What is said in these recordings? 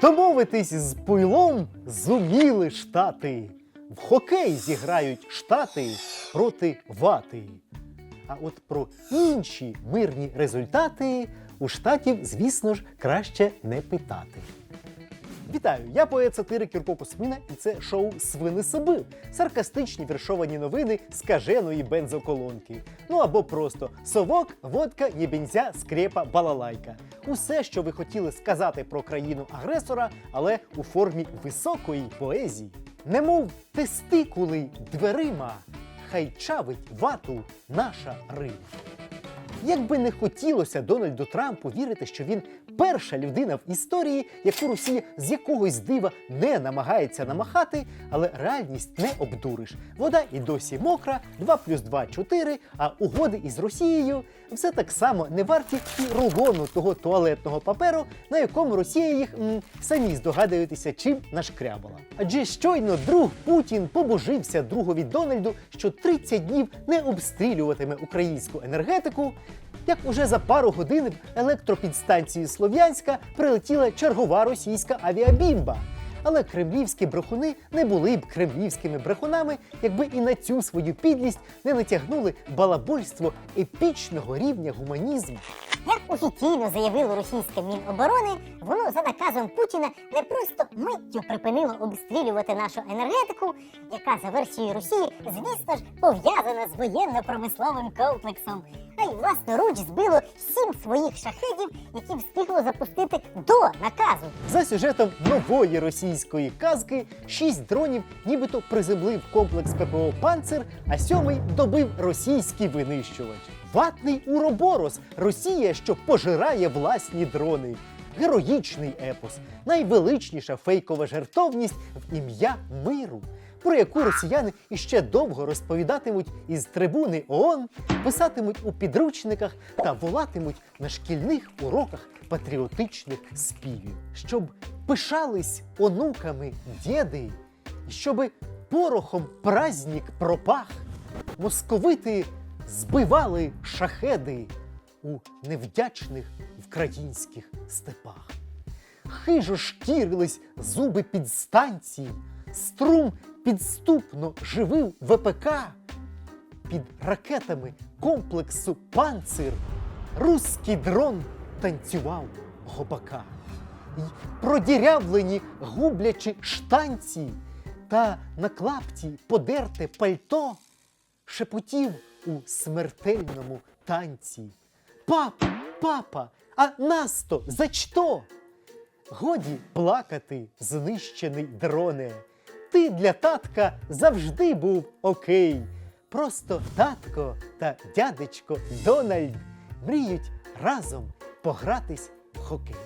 Домовитись з пуйлом зуміли штати. В хокей зіграють штати проти вати. А от про інші мирні результати у штатів, звісно ж, краще не питати. Вітаю! Я поет сатирик Юрко Косміна, і це шоу Свини Сибил. Саркастичні віршовані новини скаженої бензоколонки. Ну або просто совок, водка, єбінця, скрепа, балалайка. Усе, що ви хотіли сказати про країну агресора, але у формі високої поезії. Немов тестикули дверима, хай чавить вату наша Рима. Як би не хотілося Дональду Трампу вірити, що він перша людина в історії, яку Росія з якогось дива не намагається намахати, але реальність не обдуриш. Вода і досі мокра, 2 плюс 2 – 4, а угоди із Росією все так само не варті і рулону того туалетного паперу, на якому Росія їх м, самі здогадуєтеся, чим нашкрябала. Адже щойно друг Путін побожився другові Дональду, що 30 днів не обстрілюватиме українську енергетику. Як уже за пару годин в електропідстанції Слов'янська прилетіла чергова російська авіабімба. Але кремлівські брехуни не були б кремлівськими брехунами, якби і на цю свою підлість не натягнули балабольство епічного рівня гуманізму. Як офіційно заявило російське Міноборони, воно за наказом Путіна не просто миттю припинило обстрілювати нашу енергетику, яка за версією Росії, звісно ж, пов'язана з воєнно-промисловим комплексом, а й власноруч збило сім своїх шахедів, які встигло запустити до наказу. За сюжетом нової російської казки, шість дронів нібито приземлив комплекс ППО Панцир, а сьомий добив російський винищувач. Ватний уроборос Росія, що пожирає власні дрони. Героїчний епос, найвеличніша фейкова жертовність в ім'я миру, про яку росіяни іще довго розповідатимуть із трибуни ООН, писатимуть у підручниках та волатимуть на шкільних уроках патріотичних співів, щоб пишались онуками діди, і щоби порохом праздник пропах, московити збивали шахеди у невдячних українських степах. Хижо шкірились зуби підстанції, струм підступно живив ВПК. Під ракетами комплексу Панцир руський дрон танцював гопака. й продірявлені гублячі штанці та на клапті подерте пальто шепотів у смертельному танці. Папа, папа, а нас-то за що? Годі плакати, знищений дроне. Ти для татка завжди був окей. Просто татко та дядечко Дональд мріють разом погратись в хокей.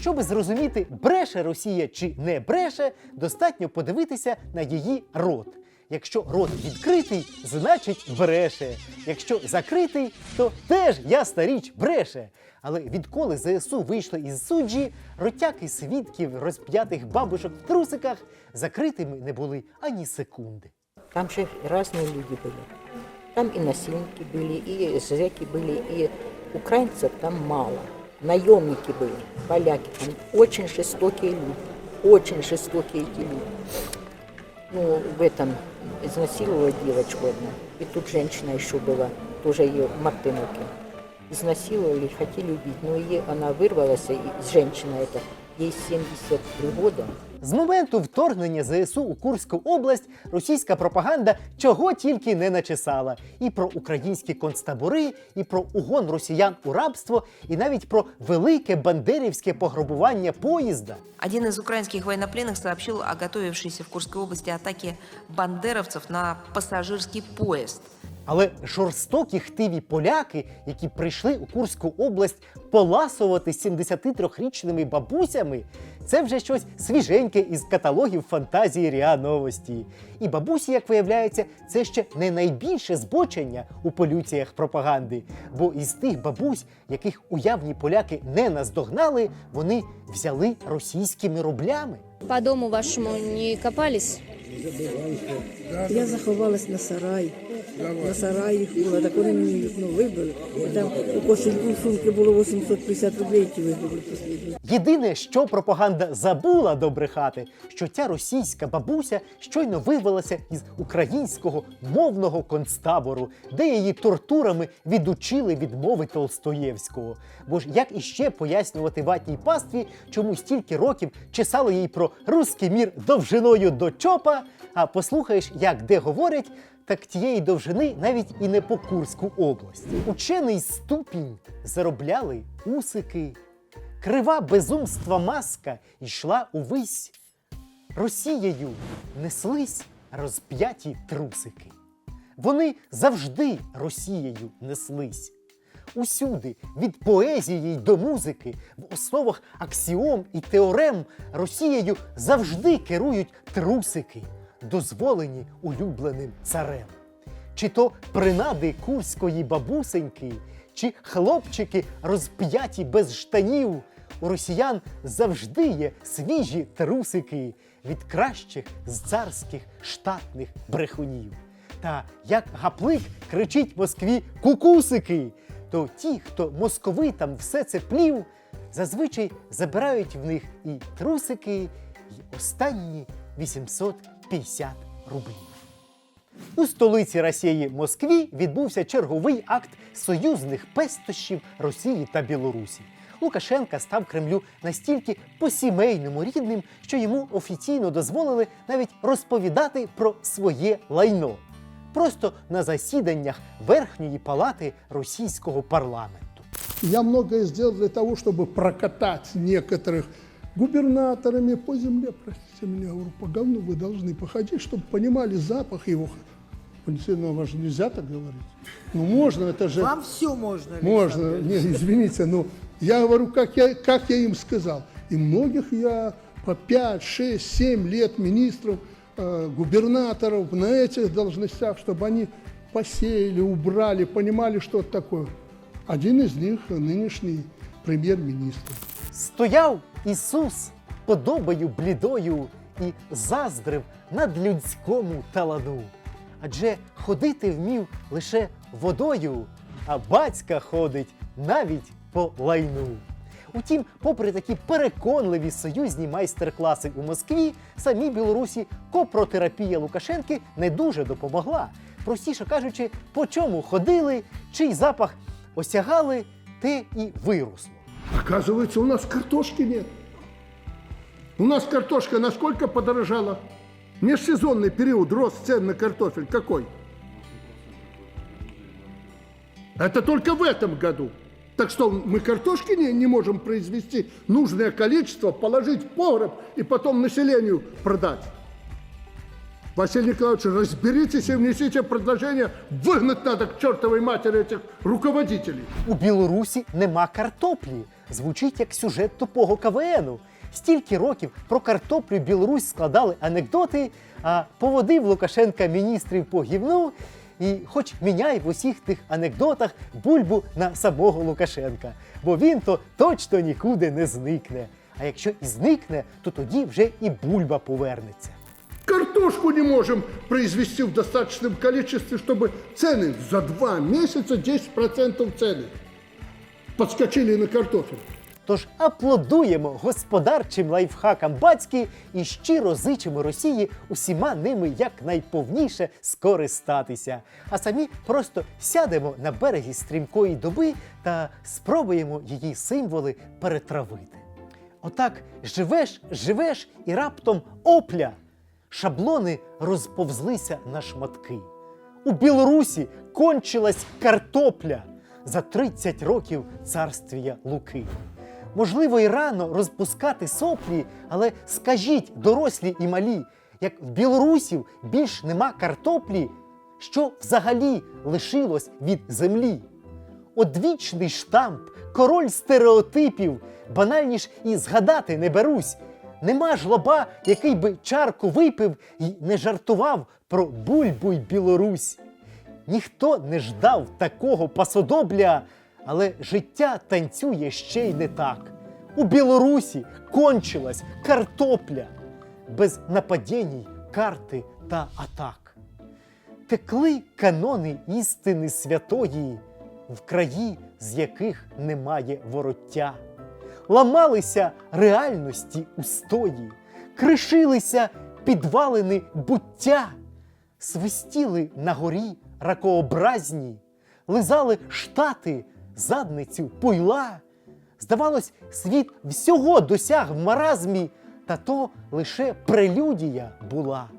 Щоби зрозуміти, бреше Росія чи не бреше, достатньо подивитися на її рот. Якщо рот відкритий, значить бреше. Якщо закритий, то теж ясна річ бреше. Але відколи ЗСУ вийшли із суджі, ротяки свідків розп'ятих бабушок в трусиках закритими не були ані секунди. Там же разные люди были. Там и насильники были, и зэки были, и украинцев там мало. Наемники были, поляки. Там очень жестокие люди. Очень жестокие эти люди. Ну, в этом изнасиловала девочку одну. И тут женщина еще была, тоже ее в Мартыновке. Изнасиловали, хотели убить. Но и она вырвалась, и женщина эта, ей 73 года. З моменту вторгнення ЗСУ у Курську область російська пропаганда чого тільки не начесала: і про українські концтабори, і про угон росіян у рабство, і навіть про велике бандерівське пограбування поїзда. Один из украинских военнопленных сообщил о готовившейся в Курской области атаке бандеровцев на пассажирский поезд. Але жорстокі хтиві поляки, які прийшли у Курську область поласувати 73-річними бабусями, це вже щось свіженьке із каталогів фантазії РІА Новості. І бабусі, як виявляється, це ще не найбільше збочення у полюціях пропаганди. Бо із тих бабусь, яких уявні поляки не наздогнали, вони взяли російськими рублями. По дому вашому не копались? Я заховалась на сарай. На сараї їх було, так вони мені вікно вибили. Там у кошельку сумки було 850 рублей, які вибили останні. Єдине, що пропаганда забула добрехати, що ця російська бабуся щойно вивелася із українського мовного концтабору, де її тортурами відучили від мови Толстоєвського. Бо ж як іще пояснювати ватній пастві, чому стільки років чесали їй про руський мір довжиною до чопа, а послухаєш, як де говорять, так тієї довжини навіть і не по Курську область. Учений ступінь заробляли усики. Крива безумства маска йшла увись. Росією неслись розп'яті трусики. Вони завжди Росією неслись. Усюди, від поезії до музики, в основах аксіом і теорем Росією завжди керують трусики, дозволені улюбленим царем. Чи то принади курської бабусеньки, чи хлопчики розп'яті без штанів. У росіян завжди є свіжі трусики від кращих з царських штатних брехунів. Та як гаплик кричить Москві кукусики, то ті, хто московитам все це плів, зазвичай забирають в них і трусики, і останні 850 рублів. У столиці Росії Москві відбувся черговий акт союзних пестощів Росії та Білорусі. Лукашенка став Кремлю настільки по-сімейному рідним, що йому офіційно дозволили навіть розповідати про своє лайно. Просто на засіданнях Верхньої палати російського парламенту. Я многое сделал для того, чтобы прокатать некоторых губернаторами по земле, простите меня, говорю, по говну вы должны походить, чтобы понимали запах его. Ну, вас же нельзя так говорить. Ну, можно, это же... Вам все можно. Можно, Александр не, извините, но я говорю, как я, как я им сказал. И многих я по 5, 6, 7 лет министров, э, губернаторов на этих должностях, чтобы они посеяли, убрали, понимали, что это такое. Один из них нынешний премьер-министр. Стояв Ісус подобою блідою і заздрив над людському талану. Адже ходити вмів лише водою, а батька ходить навіть по лайну. Утім, попри такі переконливі союзні майстер-класи у Москві, самій Білорусі копротерапія Лукашенки не дуже допомогла. Простіше кажучи, по чому ходили, чий запах осягали, те і виросло. Оказывается, у нас картошки нет. У нас картошка насколько подорожала? Межсезонный период рост цен на картофель какой? Это только в этом году. Так что мы картошки не, не можем произвести нужное количество, положить в погреб и потом населению продать. Василий Николаевич, разберитесь и внесите предложение, выгнать надо к чертовой матери этих руководителей. У Білорусі нема картоплі. Звучить як сюжет тупого КВНу. Стільки років про картоплю Білорусь складали анекдоти, а поводив Лукашенка міністрів по гівну. І хоч міняй в усіх тих анекдотах бульбу на самого Лукашенка, бо він то точно нікуди не зникне. А якщо і зникне, то тоді вже і бульба повернеться. Картошку не можем произвести в достаточном количестве, чтобы цены за два месяца 10% цены подскочили на картофель. Тож аплодуємо господарчим лайфхакам батьки і щиро зичимо Росії усіма ними якнайповніше скористатися. А самі просто сядемо на берегі стрімкої доби та спробуємо її символи перетравити. Отак живеш, живеш і раптом опля. Шаблони розповзлися на шматки. У Білорусі кончилась картопля за 30 років царствія Луки. Можливо, і рано розпускати соплі, але скажіть, дорослі і малі, як в білорусів більш нема картоплі, що взагалі лишилось від землі? Одвічний штамп, король стереотипів, банальніш і згадати не берусь. Нема ж лоба, який би чарку випив і не жартував про бульбу й Білорусь. Ніхто не ждав такого пасодобля, але життя танцює ще й не так. У Білорусі кончилась картопля без нападінь карти та атак. Текли канони істини святої в краї, з яких немає вороття. Ламалися реальності устої, кришилися підвалини буття, свистіли на горі ракообразні, лизали штати задницю пойла. Здавалось, світ всього досяг в маразмі, та то лише прелюдія була.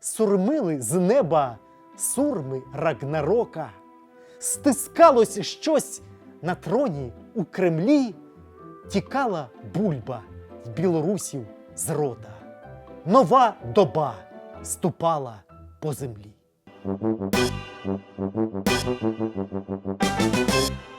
Сурмили з неба сурми Рагнарока, стискалось щось на троні у Кремлі, тікала бульба в білорусів з рота. Нова доба ступала по землі. Thank you.